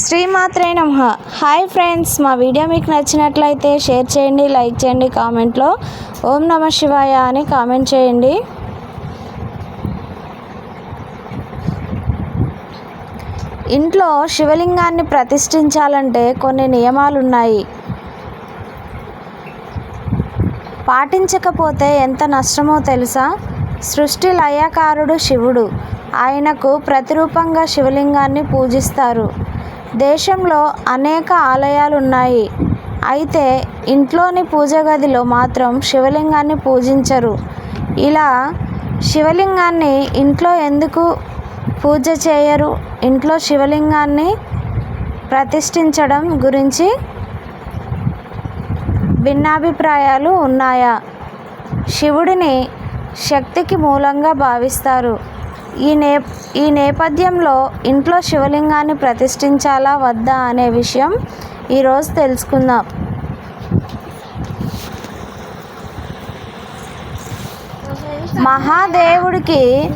శ్రీమాత్రే నమ. Hi friends మా వీడియో మీకు నచ్చినట్లయితే షేర్ చేయండి లైక్ చేయండి కామెంట్లో ఓం నమ శివాయ అని కామెంట్ చేయండి. ఇంట్లో శివలింగాన్ని ప్రతిష్ఠించాలంటే కొన్ని నియమాలు ఉన్నాయి పాటించకపోతే ఎంత నష్టమో తెలుసా? సృష్టి లయకారుడు శివుడు. ఆయనకు ప్రతిరూపంగా శివలింగాన్ని పూజిస్తారు. దేశంలో అనేక ఆలయాలు ఉన్నాయి అయితే ఇంట్లోని పూజ గదిలో మాత్రం శివలింగాన్ని పూజించరు. ఇలా శివలింగాన్ని ఇంట్లో ఎందుకు పూజ చేయరు? ఇంట్లో శివలింగాన్ని ప్రతిష్ఠించడం గురించి భిన్నాభిప్రాయాలు ఉన్నాయా? శివుడిని శక్తికి మూలంగా భావిస్తారు. ఈ నే ఈ నేపథ్యంలో ఇంట్లో శివలింగాన్ని ప్రతిష్ఠించాలా వద్దా అనే విషయం ఈరోజు తెలుసుకుందాం. మహాదేవుడికి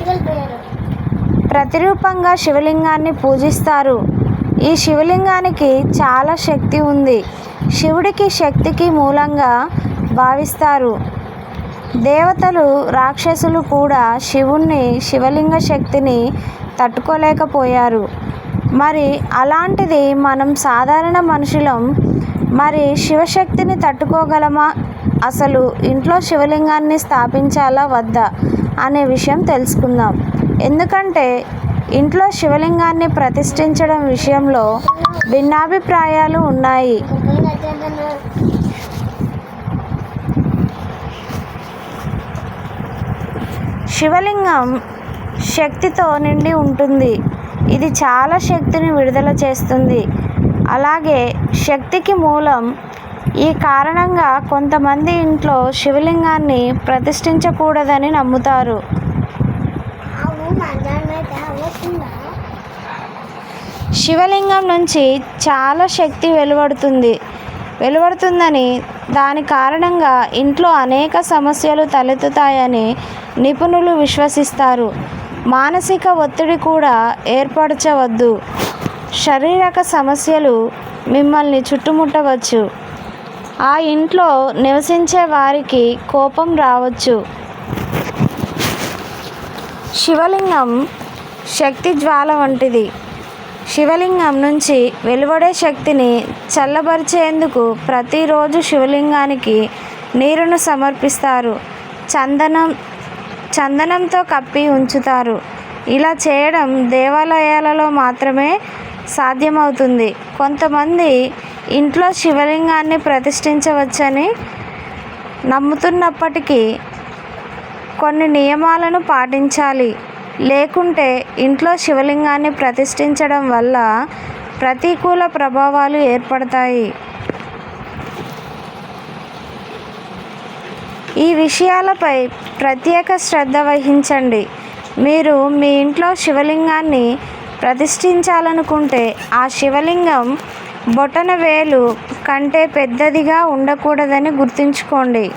ప్రతిరూపంగా శివలింగాన్ని పూజిస్తారు. ఈ శివలింగానికి చాలా శక్తి ఉంది. శివుడికి శక్తికి మూలంగా భావిస్తారు. దేవతలు రాక్షసులు కూడా శివుణ్ణి శివలింగ శక్తిని తట్టుకోలేకపోయారు. మరి అలాంటిది మనం సాధారణ మనుషులం మరి శివశక్తిని తట్టుకోగలమా? అసలు ఇంట్లో శివలింగాన్ని స్థాపించాలా వద్దా? అనే విషయం తెలుసుకుందాం. ఎందుకంటే ఇంట్లో శివలింగాన్ని ప్రతిష్ఠించడం విషయంలో భిన్నాభిప్రాయాలు ఉన్నాయి. శివలింగం శక్తితో నిండి ఉంటుంది. ఇది చాలా శక్తిని విడుదల చేస్తుంది. అలాగే శక్తికి మూలం ఈ కారణంగా కొంతమంది ఇంట్లో శివలింగాన్ని ప్రతిష్ఠించకూడదని నమ్ముతారు. శివలింగం నుంచి చాలా శక్తి వెలువడుతుంది. వెలువడుతుందని దాని కారణంగా ఇంట్లో అనేక సమస్యలు తలెత్తుతాయని నిపుణులు విశ్వసిస్తారు. మానసిక ఒత్తిడి కూడా ఏర్పరచవద్దు. శారీరక సమస్యలు మిమ్మల్ని చుట్టుముట్టవచ్చు. ఆ ఇంట్లో నివసించే వారికి కోపం రావచ్చు. శివలింగం శక్తి జ్వాల వంటిది. శివలింగం నుంచి వెలువడే శక్తిని చల్లబరిచేందుకు ప్రతిరోజు శివలింగానికి నీరును సమర్పిస్తారు. చందనం చందనంతో కప్పి ఉంచుతారు. ఇలా చేయడం దేవాలయాలలో మాత్రమే సాధ్యమవుతుంది. కొంతమంది ఇంట్లో శివలింగాన్ని ప్రతిష్ఠించవచ్చని నమ్ముతున్నప్పటికీ కొన్ని నియమాలను పాటించాలి. లేకుంటే ఇంట్లో శివలింగాన్ని ప్రతిష్ఠించడం వల్ల ప్రతికూల ప్రభావాలు ఏర్పడతాయి. ఈ విషయాలపై ప్రత్యేక శ్రద్ధ వహించండి. మీరు మీ ఇంట్లో శివలింగాన్ని ప్రతిష్ఠించాలనుకుంటే ఆ శివలింగం బొటన వేలు కంటే పెద్దదిగా ఉండకూడదని గుర్తుంచుకోండి.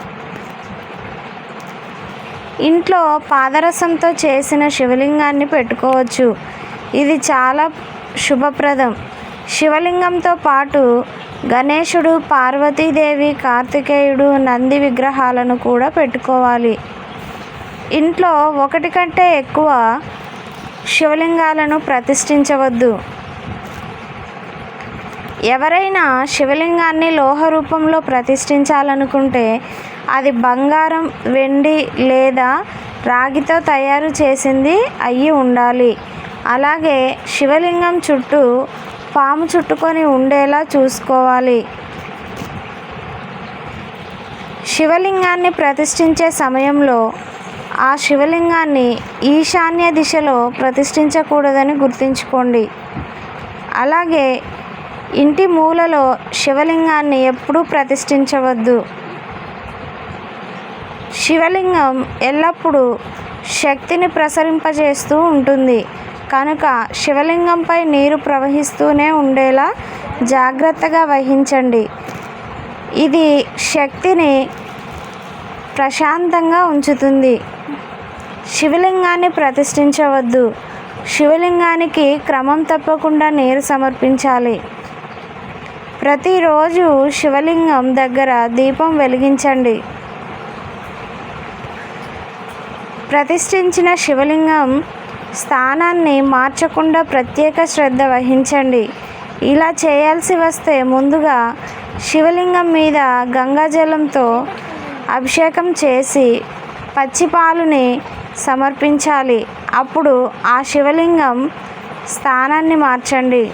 ఇంట్లో పాదరసంతో చేసిన శివలింగాన్ని పెట్టుకోవచ్చు. ఇది చాలా శుభప్రదం. శివలింగంతో పాటు గణేశుడు పార్వతీదేవి కార్తికేయుడు నంది విగ్రహాలను కూడా పెట్టుకోవాలి. ఇంట్లో ఒకటి కంటే ఎక్కువ శివలింగాలను ప్రతిష్ఠించవద్దు. ఎవరైనా శివలింగాన్ని లోహ రూపంలో ప్రతిష్ఠించాలనుకుంటే అది బంగారం వెండి లేదా రాగితో తయారు చేసింది అయ్యి ఉండాలి. అలాగే శివలింగం చుట్టూ పాము చుట్టుకొని ఉండేలా చూసుకోవాలి. శివలింగాన్ని ప్రతిష్ఠించే సమయంలో ఆ శివలింగాన్ని ఈశాన్య దిశలో ప్రతిష్ఠించకూడదని గుర్తుంచుకోండి. అలాగే ఇంటి మూలలో శివలింగాన్ని ఎప్పుడూ ప్రతిష్ఠించవద్దు. శివలింగం ఎల్లప్పుడూ శక్తిని ప్రసరింపజేస్తూ ఉంటుంది. కనుక శివలింగంపై నీరు ప్రవహిస్తూనే ఉండేలా జాగ్రత్తగా వహించండి. ఇది శక్తిని ప్రశాంతంగా ఉంచుతుంది. శివలింగాన్ని ప్రతిష్ఠించవద్దు. శివలింగానికి క్రమం తప్పకుండా నీరు సమర్పించాలి. ప్రతిరోజు శివలింగం దగ్గర దీపం వెలిగించండి. ప్రతిష్ఠించిన శివలింగం స్థానాన్ని మార్చకుండా ప్రత్యేక శ్రద్ధ వహించండి. ఇలా చేయాల్సి వస్తే ముందుగా శివలింగం మీద గంగాజలంతో అభిషేకం చేసి పచ్చిపాలుని సమర్పించాలి. అప్పుడు ఆ శివలింగం స్థానాన్ని మార్చండి.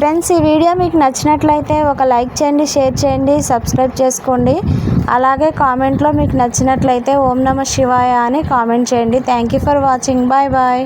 ఫ్రెండ్స్ ఈ వీడియో మీకు నచ్చినట్లయితే ఒక లైక్ చేయండి షేర్ చేయండి సబ్స్క్రైబ్ చేసుకోండి. అలాగే కామెంట్లో మీకు నచ్చినట్లయితే ఓం నమ శివాయ అని కామెంట్ చేయండి. Thank you for watching bye bye